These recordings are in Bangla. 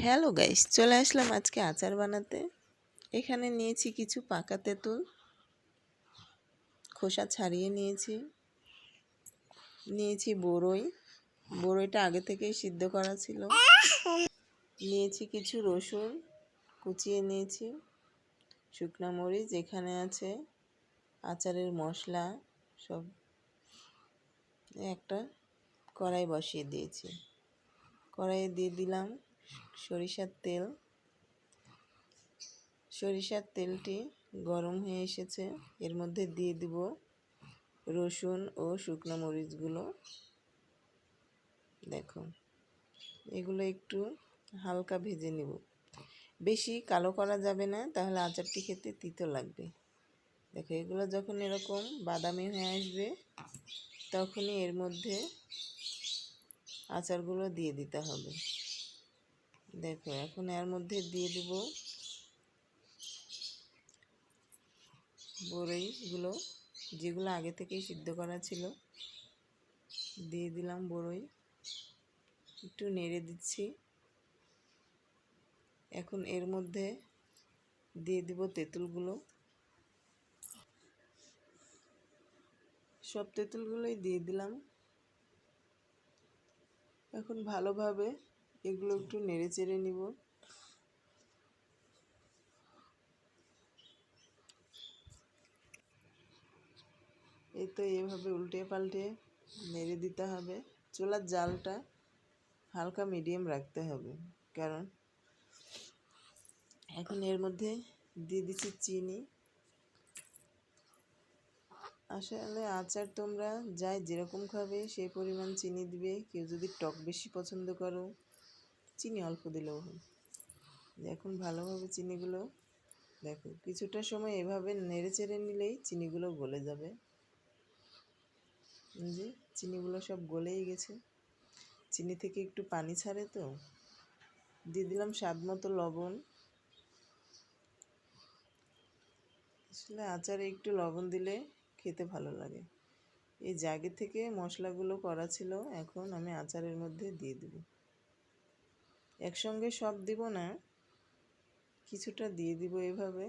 হ্যালো গাইস চলে আসলাম আজকে আচার বানাতে। এখানে নিয়েছি কিছু পাকা তেঁতুল। খোসা ছাড়িয়ে নিয়েছি। নিয়েছি বড়ই। বড়ইটা আগে থেকেই সিদ্ধ করা ছিল। নিয়েছি কিছু রসুন কুচিয়ে নিয়েছি। শুকনো মরিচ এখানে আছে। আচারের মশলা সব একটা কড়াই বসিয়ে দিয়েছি। কড়াইয়ে দিয়ে দিলাম সরিষার তেল। সরিষার তেলটি গরম হয়ে এসেছে। এর মধ্যে দিয়ে দিব রসুন ও শুকনো মরিচগুলো। দেখো এগুলো একটু হালকা ভেজে নেব। বেশি কালো করা যাবে না, তাহলে আচারটি খেতে তিতো লাগবে। দেখো, এগুলো যখন এরকম বাদামি হয়ে আসবে, তখনই এর মধ্যে আচারগুলো দিয়ে দিতে হবে। দেখো, এখন এর মধ্যে দিয়ে দেব বড়ইগুলো, যেগুলো আগে থেকেই সিদ্ধ করা ছিল। দিয়ে দিলাম বড়ই। একটু নেড়ে দিচ্ছি। এখন এর মধ্যে দিয়ে দিব তেঁতুলগুলো। সব তেঁতুলগুলোই দিয়ে দিলাম। এখন ভালোভাবে এগুলো একটু নেড়ে চেড়ে নিব। এই তো এভাবে উল্টে পাল্টে নেড়ে দিতে হবে। চুলার জালটা হালকা মিডিয়াম রাখতে হবে, কারণ এখন এর মধ্যে দিয়ে দিচ্ছি চিনি। আসলে আচার তোমরা যাই যেরকম খাবে সেই পরিমাণ চিনি দিবে। কেউ যদি টক বেশি পছন্দ করো চিনি অল্প দিলেও হয়। এখন ভালোভাবে চিনিগুলো দেখো, কিছুটা সময় এভাবে নেড়ে চেড়ে নিলেই চিনিগুলো গলে যাবে। যে চিনিগুলো সব গলেই গেছে। চিনি থেকে একটু পানি ছাড়ে তো। দিয়ে দিলাম স্বাদ মতো লবণ। আসলে আচারে একটু লবণ দিলে খেতে ভালো লাগে। এই জাগে থেকে মশলাগুলো করা ছিল, এখন আমি আচারের মধ্যে দিয়ে দেব। একসঙ্গে সব দিব না, কিছুটা দিয়ে দিব এভাবে।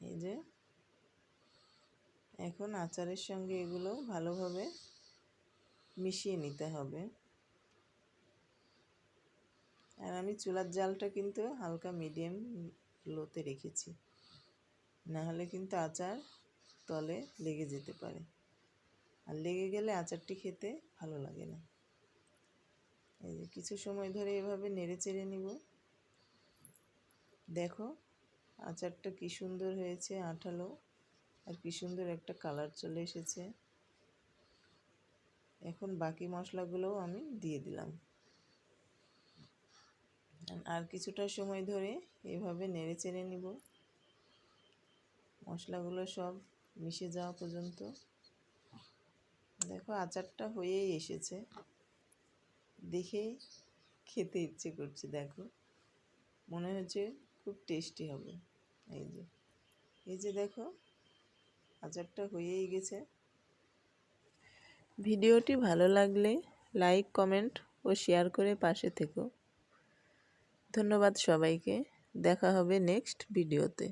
এই যে, এখন আচারের সঙ্গে এগুলো ভালোভাবে মিশিয়ে নিতে হবে। আর আমি চুলার জালটা কিন্তু হালকা মিডিয়াম লোতে রেখেছি না হলে কিন্তু আচার তলে লেগে যেতে পারে। আর লেগে গেলে আচারটি খেতে ভালো লাগে না। এই যে কিছু সময় ধরে এভাবে নেড়ে চেড়ে নিব। দেখো, আচারটা কি সুন্দর হয়েছে, আঠালো। আর কি সুন্দর একটা কালার চলে এসেছে। এখন বাকি মশলাগুলোও আমি দিয়ে দিলাম। আর কিছুটা সময় ধরে এভাবে নেড়ে চেড়ে নিব। মশলাগুলো সব মিশে যাওয়া পর্যন্ত। দেখো, আচারটা হয়েই এসেছে। দেখেই খেতে ইচ্ছে করছে, দেখো। মনে হচ্ছে খুব টেস্টি হবে। এই যে এই যে দেখো, আচারটা হয়েই গেছে। ভিডিওটি ভালো লাগলে লাইক, কমেন্ট ও শেয়ার করে পাশে থেকো। ধন্যবাদ সবাইকে। দেখা হবে নেক্সট ভিডিওতে।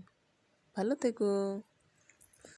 ভালো থেকো।